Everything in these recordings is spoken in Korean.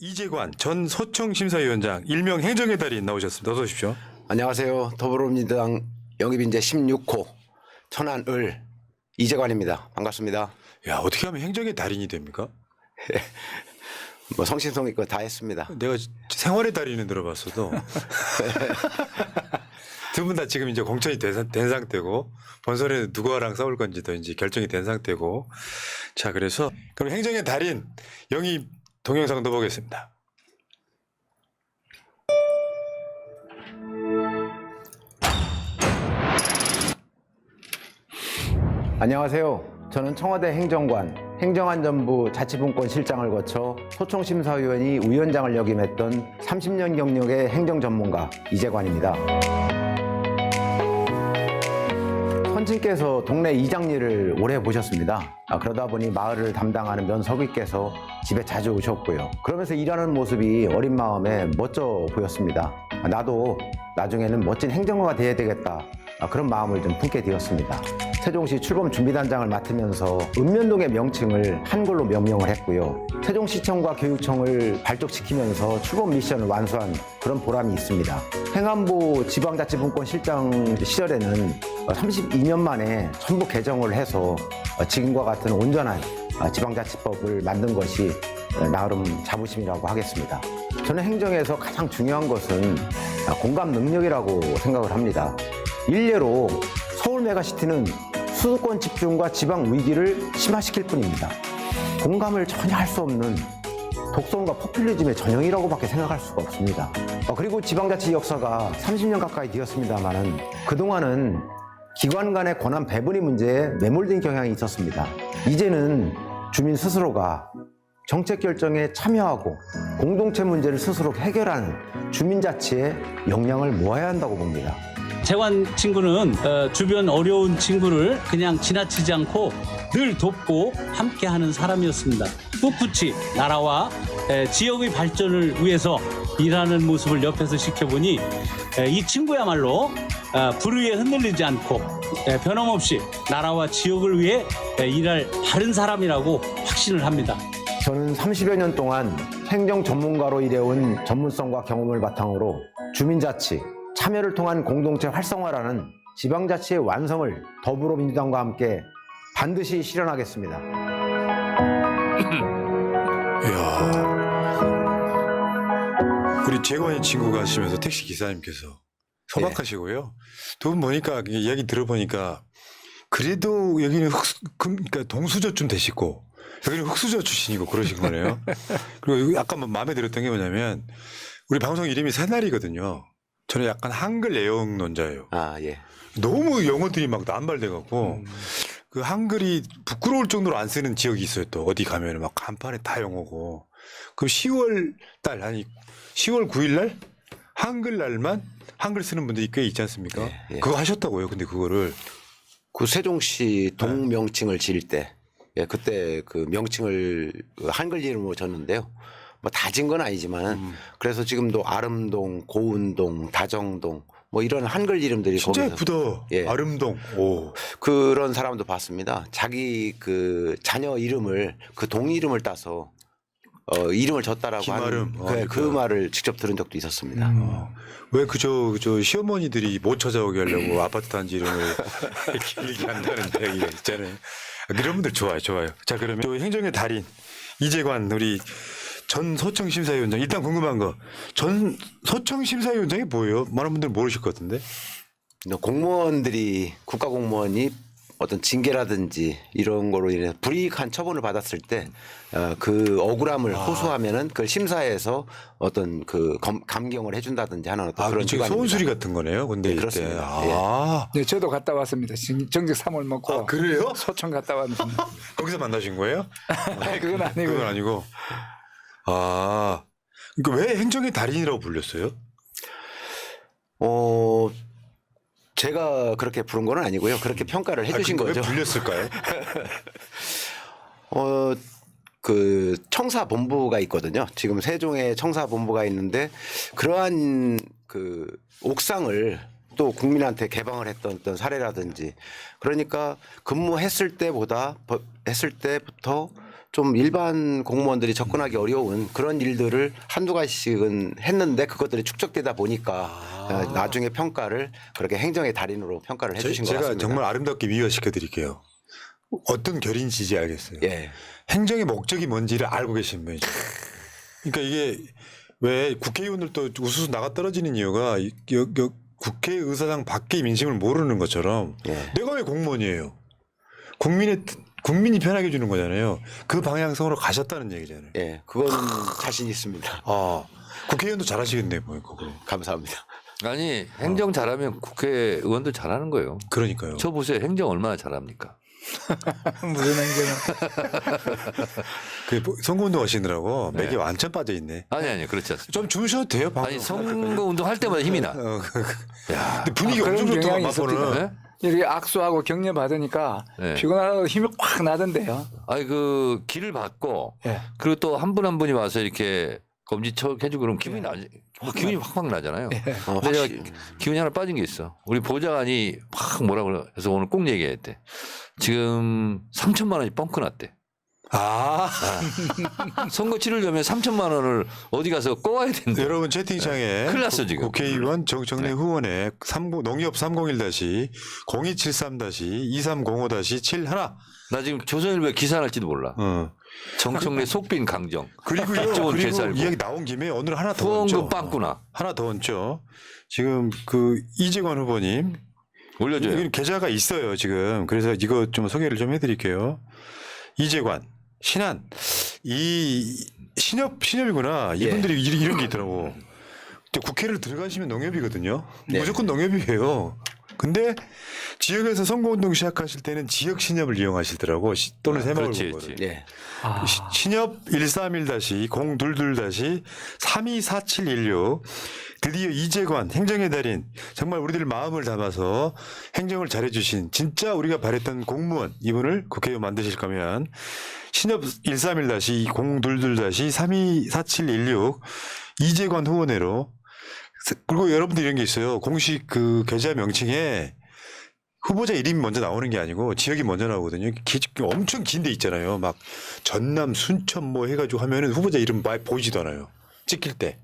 이재관 전 소청심사위원장 일명 행정의 달인 나오셨습니다. 어서 오십시오. 안녕하세요. 더불어민주당 영입 인재 16호 천안을 이재관입니다. 반갑습니다. 야 어떻게 하면 행정의 달인이 됩니까? 뭐 성심성의껏 다 했습니다. 내가 생활의 달인은 들어봤어도 두 분 다 지금 이제 공천이 된, 상- 된 상태고 본선에 누구랑 싸울 건지도 이제 결정이 된 상태고 자 그래서 그럼 행정의 달인 영입 동영상도 보겠습니다. 안녕하세요. 저는 청와대 행정관 행정안전부 자치분권 실장을 거쳐 소총심사위원이 위원장을 역임했던 30년 경력의 행정 전문가 이재관입니다. 선친께서 동네 이장 일을 오래 보셨습니다. 아, 그러다 보니 마을을 담당하는 면석위께서 집에 자주 오셨고요. 그러면서 일하는 모습이 어린 마음에 멋져 보였습니다. 아, 나도 나중에는 멋진 행정가가 돼야 되겠다. 아, 그런 마음을 좀 품게 되었습니다. 세종시 출범 준비단장을 맡으면서 읍면동의 명칭을 한글로 명명을 했고요. 세종시청과 교육청을 발족시키면서 출범 미션을 완수한 그런 보람이 있습니다. 행안부 지방자치분권 실장 시절에는 32년 만에 전부 개정을 해서 지금과 같은 온전한 지방자치법을 만든 것이 나름 자부심이라고 하겠습니다. 저는 행정에서 가장 중요한 것은 공감 능력이라고 생각을 합니다. 일례로 서울 메가시티는 수도권 집중과 지방 위기를 심화시킬 뿐입니다. 공감을 전혀 할 수 없는 독선과 포퓰리즘의 전형이라고밖에 생각할 수가 없습니다. 어, 그리고 지방자치 역사가 30년 가까이 되었습니다만은 그동안은 기관 간의 권한 배분의 문제에 매몰된 경향이 있었습니다. 이제는 주민 스스로가 정책 결정에 참여하고 공동체 문제를 스스로 해결하는 주민자치에 역량을 모아야 한다고 봅니다. 재관 친구는 어, 주변 어려운 친구를 그냥 지나치지 않고 늘 돕고 함께하는 사람이었습니다. 꿋꿋이 나라와 에, 지역의 발전을 위해서 일하는 모습을 옆에서 지켜보니 에, 이 친구야말로 어, 불의에 흔들리지 않고 에, 변함없이 나라와 지역을 위해 에, 일할 바른 사람이라고 확신을 합니다. 저는 30여 년 동안 행정 전문가로 일해온 전문성과 경험을 바탕으로 주민자치, 참여를 통한 공동체 활성화라는 지방자치의 완성을 더불어민주당과 함께 반드시 실현하겠습니다. 이야 우리 재관이 친구가 하시면서 택시 기사님께서 소박하시고요. 두 분 보니까 이야기 들어보니까 그래도 여기는 흑 그러니까 동수저쯤 되시고 여기는 흑수저 출신이고 그러신 거네요. 그리고 아까 뭐 마음에 들었던 게 뭐냐면 우리 방송 이름이 새날이거든요. 저는 약간 한글 애용론자예요. 아, 예. 너무 영어들이 막 남발돼갖고 그 한글이 부끄러울 정도로 안 쓰는 지역이 있어요. 또 어디 가면은 막 간판에 다 영어고. 그럼 10월 달 아니 10월 9일 날 한글 날만 한글 쓰는 분들이 꽤 있지 않습니까? 예, 예. 그거 하셨다고요. 근데 그거를 그 세종시 동명칭을 지을 때, 예, 그때 그 명칭을 그 한글 이름으로 졌는데요. 뭐 다진 건 아니지만 그래서 지금도 아름동, 고운동, 다정동 뭐 이런 한글 이름들이 진짜 거기서 예쁘다. 예. 아름동. 오. 그런 사람도 봤습니다. 자기 그 자녀 이름을 그 동 이름을 따서 어 이름을 졌다라고 김아름. 하는 어, 그, 그 그래요. 말을 직접 들은 적도 있었습니다. 어. 왜 그저 그저 시어머니들이 못 찾아오게 하려고 아파트 단지 이름을 길게 한다는 얘기가 있잖아요. 그런 분들 좋아요, 좋아요. 자 그러면 또 행정의 달인 이재관 우리 전 소청 심사위원장 일단 궁금한 거 전 소청 심사위원장이 뭐예요? 많은 분들 모르실 것 같은데. 공무원들이 국가 공무원이 어떤 징계라든지 이런 거로 인해서 불이익한 처분을 받았을 때그 억울함을 아. 호소하면은 그걸 심사해서 어떤 그 검- 감경을 해준다든지 하는 어떤 아 그런 그런 기관입니다. 소원수리 같은 거네요. 근데 네, 이때 그렇습니다. 아, 네, 저도 갔다 왔습니다. 정- 정직 3월 먹고 아, 그래요? 소청 갔다 왔는데 거기서 만나신 거예요? 아니, 그건 아니고 그건 아니고. 아 그러니까 왜 행정의 달인이라고 불렸어요? 어 제가 그렇게 부른 건 아니고요. 그렇게 평가를 해주신 아, 거죠. 왜 불렸을까요? 어, 그 청사 본부가 있거든요. 지금 세종에 청사 본부가 있는데 그러한 그 옥상을 또 국민한테 개방을 했던 어떤 사례라든지 그러니까 근무했을 때보다 버- 했을 때부터 좀 일반 공무원들이 접근하기 어려운 그런 일들을 한두 가지씩은 했는데 그것들이 축적되다 보니까 어, 나중에 평가를 그렇게 행정의 달인으로 평가를 제- 해주신 것 제가 같습니다. 정말 아름답게 미화시켜 드릴게요. 어떤 결인지지 알겠어요. 예. 행정의 목적이 뭔지를 알고 계신 분이죠. 그러니까 이게 왜 국회의원들도 우수수 나가 떨어지는 이유가 이- 여- 여- 국회의사당 밖의 민심을 모르는 것처럼 예. 내가 왜 공무원이에요? 국민의 국민이 편하게 주는 거잖아요. 그 방향성으로 가셨다는 얘기잖아요. 예, 그건 자신 있습니다. 아 국회의원도 잘하시겠네요, 보니까. 그럼. 감사합니다. 아니 행정 잘하면 국회의원도 잘하는 거예요. 그러니까요. 저 보세요 행정 얼마나 잘합니까? 무슨 행정은 그 선거운동 하시느라고 맥이 네. 완전 빠져 있네. 아니 아니 그렇지 않습니다. 좀 주무셔도 돼요. 방금. 아니 선거 운동 할 때마다 힘이 나. 어, 그- 그- 야, 근데 분위기 아, 그런 엄청 좋더만 경향이 마포는. 있었구나. 네? 이렇게 악수하고 격려 받으니까 네. 피곤하고 힘이 확 나던데요. 아니 그 길을 받고 예. 그리고 또 한 분 한 분이 와서 이렇게 검지척 해주고 그러면 기분이 나뭐 기분이 확확 나잖아요. 어, 근데 확실히. 제가 기운이 하나 빠진 게 있어. 우리 보좌관이 막 뭐라 그래서 오늘 꼭 얘기했대. 지금 3천만 원이 뻥크 났대. 아, 선거 치르려면 3천만 원을 어디 가서 꺼와야 된대. 여러분 채팅창에 큰일 났어, 국- 지금. 국회의원 정청래 네. 후원에 30, 농협 301-0273-2305-71 나 지금 조선일보에 기사 날지도 몰라. 어. 정청래 속빈 강정. 그리고요. 그리고. 이야기 나온 김에 오늘 하나 더. 후원금 빵꾸나. 하나 더 얹죠. 지금 그 이재관 후보님 올려줘요. 여기 계좌가 있어요 지금. 그래서 이거 좀 소개를 좀 해드릴게요. 이재관, 신한 이 신협 신협이구나. 예. 이분들이 이- 이런 게 있더라고. 근데 국회를 들어가시면 농협이거든요. 네. 무조건 농협이에요. 근데 지역에서 선거운동 시작하실 때는 지역 신협을 이용하시더라고. 시- 또는 새마을 그렇지, 공고를. 그렇지. 예. 아, 시- 신협 131-022-324716 드디어 이재관 행정의 달인 정말 우리들 마음을 담아서 행정을 잘해주신 진짜 우리가 바랬던 공무원 이분을 국회의원 만드실 거면 신협 131-022-324716 이재관 후원회로 그리고 여러분들 이런 게 있어요 공식 그 계좌 명칭에 후보자 이름이 먼저 나오는 게 아니고 지역이 먼저 나오거든요. 기- 엄청 긴 데 있잖아요. 막 전남, 순천 뭐 해가지고 하면은 후보자 이름 많이 보이지도 않아요. 찍힐 때.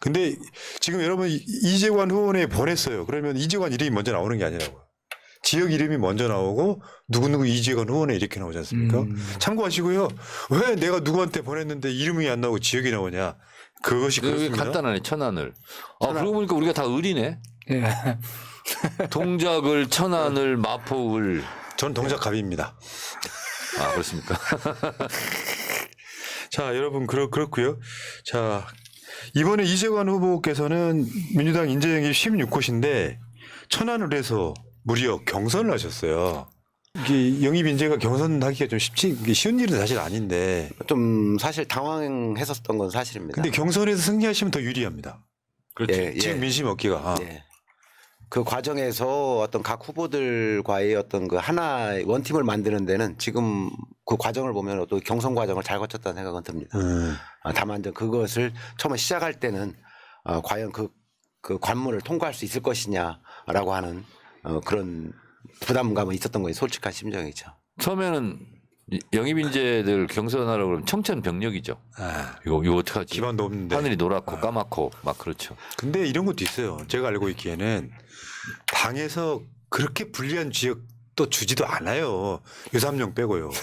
근데 지금 여러분 이- 이재관 후원에 보냈어요. 그러면 이재관 이름이 먼저 나오는 게 아니라고요. 지역 이름이 먼저 나오고 누구누구 이재관 후원에 이렇게 나오지 않습니까? 음. 참고하시고요. 왜 내가 누구한테 보냈는데 이름이 안 나오고 지역이 나오냐? 그것이 그렇습니다. 간단하네 천안을. 아 그러고 보니까 우리가 다 을이네. 예. 동작을 천안을 마포을. 전 동작갑입니다. 아 그렇습니까? 자, 여러분 그렇 그렇고요. 자, 이번에 이재관 후보께서는 민주당 인재영입 16호신데 천안을 해서 무려 경선을 하셨어요. 이게 영입 인재가 경선 하기가 좀 쉽지 이게 쉬운 일은 사실 아닌데. 좀 사실 당황했었던 건 사실입니다. 근데 경선에서 승리하시면 더 유리합니다. 그렇지. 예, 예. 지금 민심 얻기가. 아. 예. 그 과정에서 어떤 각 후보들과의 어떤 그 하나 원팀을 만드는 데는 지금 그 과정을 보면 또 경선 과정을 잘 거쳤다는 생각은 듭니다. 음. 아, 다만 이제 그것을 처음에 시작할 때는 어, 과연 그, 그 관문을 통과할 수 있을 것이냐라고 하는 어, 그런 부담감은 있었던 거예요. 솔직한 심정이죠. 처음에는 이- 영입 인재들 경선하라고 그러면 청천벽력이죠. 아, 이거 이거 어떡하지? 기반도 없는데. 하늘이 노랗고 까맣고 막 그렇죠. 근데 이런 것도 있어요. 제가 알고 있기에는 당에서 그렇게 불리한 지역 또 주지도 않아요. 유삼령 빼고요.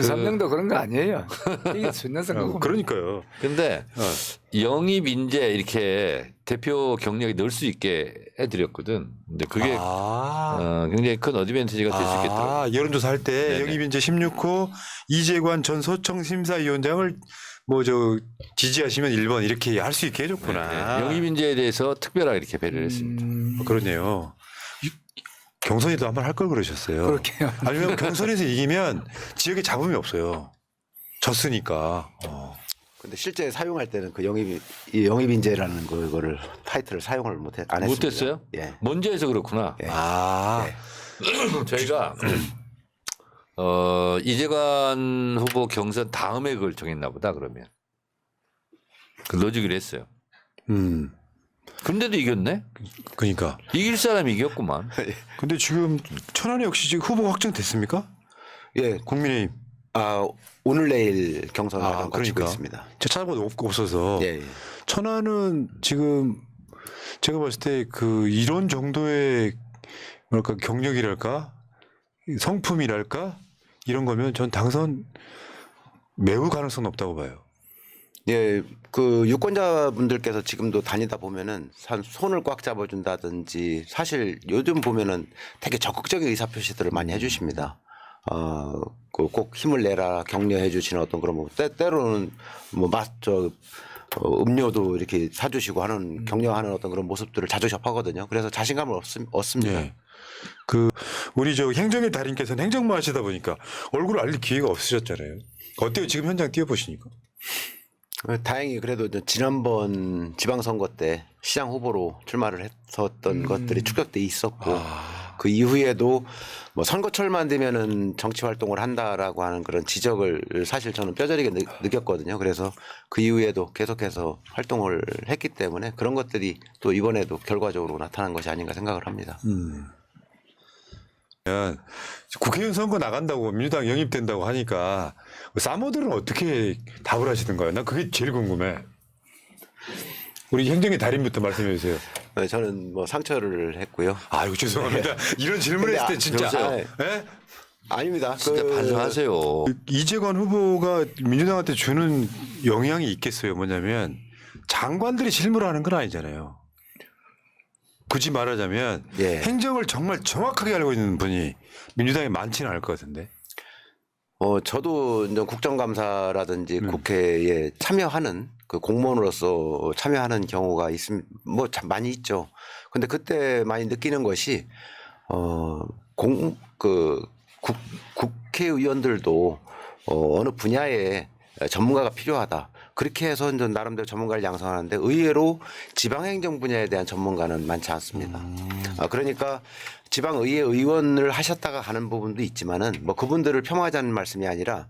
삼명도 그런 거 아니에요. 이게 순년 선거고. 어, 그러니까요. 근데 어. 영입 인재 이렇게 대표 경력에 넣을 수 있게 해드렸거든. 근데 그게 아, 어, 굉장히 큰 어드밴티지가 될 수 있겠더라고요. 아, 여론조사 할 때 네네. 영입 인재 16호 이재관 전 소청 심사위원장을 뭐 저 지지하시면 1번 이렇게 할 수 있게 해줬구나. 네, 영입 인재에 대해서 특별하게 이렇게 배려를 했습니다. 음, 어, 그러네요. 이- 경선에도 한번 할 걸 그러셨어요. 그렇게요. 아니면 경선에서 이기면 지역에 잡음이 없어요. 졌으니까. 어. 근데 실제 사용할 때는 그 영입 이 영입 인재라는 그- 그거를 타이틀을 사용을 못해 안 했습니다. 못했어요? 예. 먼저 해서 그렇구나. 예. 아, 저희가 어, 이재관 후보 경선 다음에 그걸 정했나 보다 그러면. 그 넣어주기로 했어요. 음, 근데도 이겼네? 그러니까. 이길 사람이 이겼구만. 근데 지금 천안에 역시 지금 후보 확정됐습니까? 예, 국민의힘. 아 오늘 내일 경선을 아, 아, 거치고 그러니까. 있습니다. 제가 찾아봐도 없- 없어서. 예, 예. 천안은 지금 제가 봤을 때 그 이런 정도의 뭐랄까 경력이랄까 성품이랄까 이런 거면 전 당선 매우 가능성 높다고 봐요. 예, 그 유권자분들께서 지금도 다니다 보면은 산 손을 꽉 잡아준다든지 사실 요즘 보면은 되게 적극적인 의사 표시들을 많이 해주십니다. 어, 그 꼭 힘을 내라 격려해 주시는 어떤 그런 뭐 때, 때로는 뭐 맛 저 어, 음료도 이렇게 사주시고 하는 격려하는 어떤 그런 모습들을 자주 접하거든요. 그래서 자신감을 얻습, 얻습니다. 예. 그 우리 저 행정의 달인께서는 행정만 하시다 보니까 얼굴을 알릴 기회가 없으셨잖아요. 어때요? 지금 현장 뛰어보시니까. 어, 다행히 그래도 지난번 지방선거 때 시장 후보로 출마를 했었던 것들이 축적돼 있었고 그 이후에도 뭐 선거철만 되면은 정치 활동을 한다라고 하는 그런 지적을 사실 저는 뼈저리게 느, 느꼈거든요. 그래서 그 이후에도 계속해서 활동을 했기 때문에 그런 것들이 또 이번에도 결과적으로 나타난 것이 아닌가 생각을 합니다. 음. 국회의원 선거 나간다고 민주당 영입된다고 하니까 사모들은 어떻게 답을 하시던가요? 난 그게 제일 궁금해. 우리 행정의 달인부터 말씀해 주세요. 네, 저는 뭐 상처를 했고요. 아유 죄송합니다. 이런 질문을 했을 때 진짜 여보세요? 예? 아닙니다. 진짜 그- 반성하세요. 그 이재관 후보가 민주당한테 주는 영향이 있겠어요. 뭐냐면 장관들이 실무를 하는 건 아니잖아요. 굳이 말하자면 예. 행정을 정말 정확하게 알고 있는 분이 민주당에 많지는 않을 것 같은데. 어, 저도 이제 국정감사라든지 음. 국회에 참여하는 그 공무원으로서 참여하는 경우가 있음, 뭐 참 많이 있죠. 근데 그때 많이 느끼는 것이, 어, 공, 그, 국, 국회의원들도 어, 어느 분야에 전문가가 필요하다. 그렇게 해서 이제 나름대로 전문가를 양성하는데 의외로 지방행정 분야에 대한 전문가는 많지 않습니다. 아, 그러니까 지방의회 의원을 하셨다가 하는 부분도 있지만은 뭐 그분들을 폄하하자는 말씀이 아니라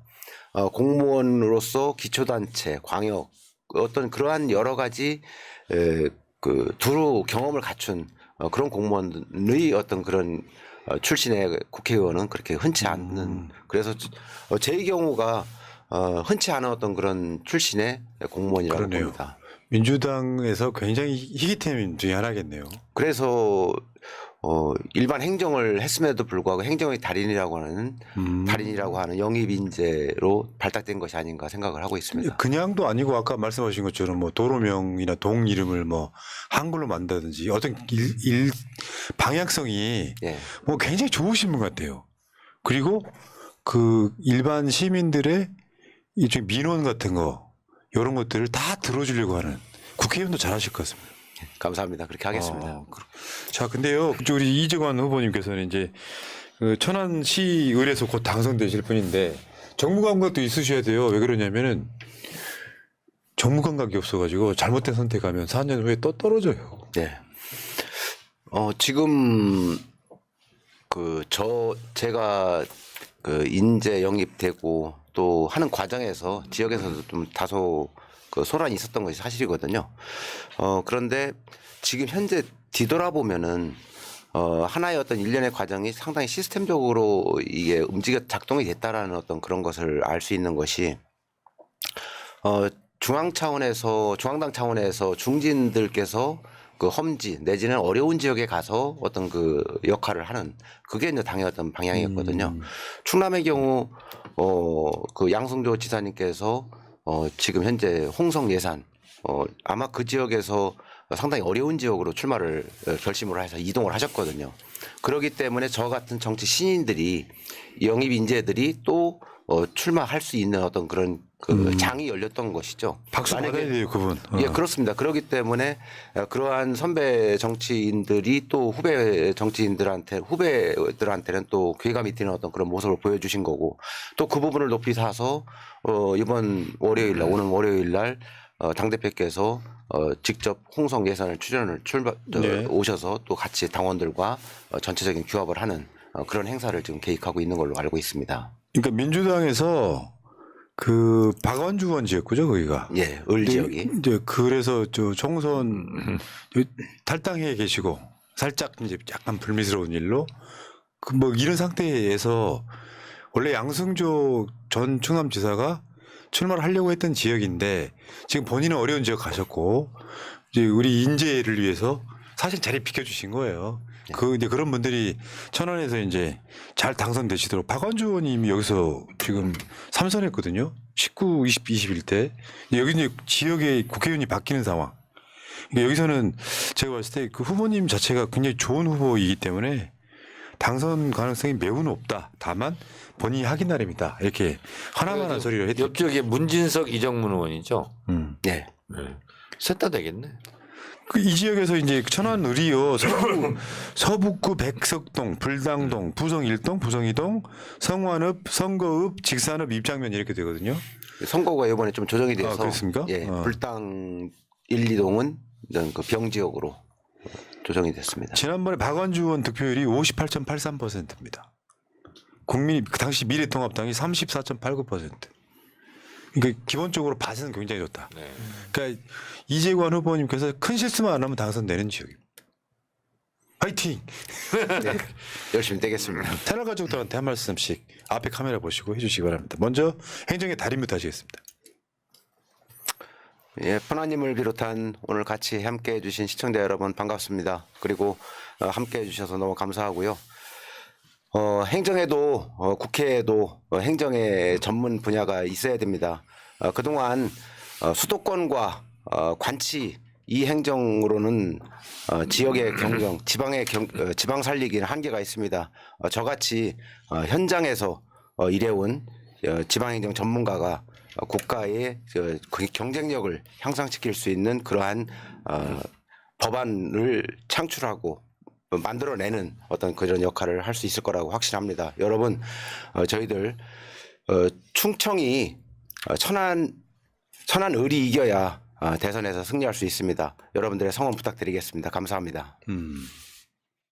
어, 공무원으로서 기초단체, 광역 어떤 그러한 여러 가지 에, 그 두루 경험을 갖춘 어, 그런 공무원의 어떤 그런 어, 출신의 국회의원은 그렇게 흔치 않는 그래서 어, 제 경우가 어, 흔치 않은 어떤 그런 출신의 공무원이라고 그러네요. 봅니다. 민주당에서 굉장히 희귀템 중에 하나겠네요. 그래서 어, 일반 행정을 했음에도 불구하고 행정의 달인이라고 하는 음. 달인이라고 하는 영입 인재로 발탁된 것이 아닌가 생각을 하고 있습니다. 그냥도 아니고 아까 말씀하신 것처럼 뭐 도로명이나 동 이름을 뭐 한글로 만다든지 어떤 일, 일 방향성이 예. 뭐 굉장히 좋으신 분 같아요. 그리고 그 일반 시민들의 일종 민원 같은 거 이런 것들을 다 들어주려고 하는 국회의원도 잘하실 것 같습니다. 감사합니다. 그렇게 하겠습니다. 어, 그렇- 자, 근데요, 우리 이재관 후보님께서는 이제 그 천안시 의뢰에서 곧 당선되실 분인데 정무 감각도 있으셔야 돼요. 왜 그러냐면은 정무 감각이 없어가지고 잘못된 선택하면 4년 후에 또 떨어져요. 네. 어, 지금 그 저 제가 그 인재 영입되고 또 하는 과정에서 지역에서도 좀 다소 그 소란이 있었던 것이 사실이거든요. 어, 그런데 지금 현재 뒤돌아보면은 어, 하나의 어떤 일련의 과정이 상당히 시스템적으로 이게 움직여 작동이 됐다라는 어떤 그런 것을 알 수 있는 것이 어, 중앙 차원에서 중앙당 차원에서 중진들께서 그 험지 내지는 어려운 지역에 가서 어떤 그 역할을 하는 그게 이제 당의 어떤 방향이었거든요. 충남의 경우 어그 양승조 지사님께서 어 지금 현재 홍성 예산 어 아마 그 지역에서 상당히 어려운 지역으로 출마를 어, 결심을 해서 이동을 하셨거든요. 그렇기 때문에 저 같은 정치 신인들이 영입 인재들이 또 어, 출마할 수 있는 어떤 그런 그 장이 열렸던 것이죠. 박수 만약에- 받아야 돼요, 그분. 어. 예, 그렇습니다. 그렇기 때문에 어, 그러한 선배 정치인들이 또 후배 정치인들한테 후배들한테는 또 괴감이 뛰는 어떤 그런 모습을 보여주신 거고 또 그 부분을 높이 사서 어, 이번 월요일 날 오는 월요일 날 어, 당 대표께서 어, 직접 홍성 예산을 출연을 저, 네. 오셔서 또 같이 당원들과 어, 전체적인 규합을 하는 어, 그런 행사를 지금 계획하고 있는 걸로 알고 있습니다. 그러니까 민주당에서 그 박원주 의원 지역구죠, 거기가. 예, 을 지역이 이제 그래서 저 총선 탈당해 계시고 살짝 이제 약간 불미스러운 일로 그 뭐 이런 상태에서 원래 양승조 전 충남지사가 출마를 하려고 했던 지역인데 지금 본인은 어려운 지역 가셨고 이제 우리 인재를 위해서 사실 자리 비켜주신 거예요. 그 이제 그런 분들이 천안에서 이제 잘 당선되시도록 박원주 의원님이 여기서 지금 삼선했거든요. 19, 20, 21대 여기 이제 지역의 국회의원이 바뀌는 상황. 그러니까 여기서는 제가 봤을 때 그 후보님 자체가 굉장히 좋은 후보이기 때문에 당선 가능성이 매우 높다. 다만 본인이 하긴 나름이다. 이렇게 하나만한 소리를 했죠. 옆쪽에 문진석 이정문 의원이죠. 음. 네. 셋다 되겠네. 그이 지역에서 이제 천안 의리요 서부, 서북구 백석동, 불당동, 부성 1동, 부성 2동, 성완읍, 성거읍, 직산읍 입장면 이렇게 되거든요. 선거가 이번에 좀 조정이 돼서 아, 그렇습니까? 예, 어. 불당 1, 2동은 이런 그 병 지역으로 조정이 됐습니다. 지난번에 박원주 의원 득표율이 58.83%입니다. 국민이 그 당시 미래통합당이 34.89%. 그러니까 기본적으로 밭은 굉장히 좋다. 네. 그러니까 이재관 후보님께서 큰 실수만 안 하면 당선되는 지역입니다. 화이팅! 네, 열심히 떼겠습니다. 채널 가족들한테 한 말씀씩 앞에 카메라 보시고 해주시기 바랍니다. 먼저 행정의 달인부터 하시겠습니다. 예, 편안님을 비롯한 오늘 같이 함께 해주신 시청자 여러분 반갑습니다. 그리고 어, 함께 해주셔서 너무 감사하고요. 어, 행정에도 어, 국회에도 어, 행정의 전문 분야가 있어야 됩니다. 어, 그동안 어, 수도권과 어, 관치 이 행정으로는 어, 지역의 경정, 지방의 경, 어, 지방 살리기는 한계가 있습니다. 어, 저같이 어, 현장에서 어, 일해온 어, 지방행정 전문가가 어, 국가의 저, 그 경쟁력을 향상시킬 수 있는 그러한 어, 법안을 창출하고 만들어내는 어떤 그런 역할을 할 수 있을 거라고 확신합니다. 여러분, 어, 저희들 어, 충청이 어, 천안 천안 을이 이겨야 어, 대선에서 승리할 수 있습니다. 여러분들의 성원 부탁드리겠습니다. 감사합니다. 음.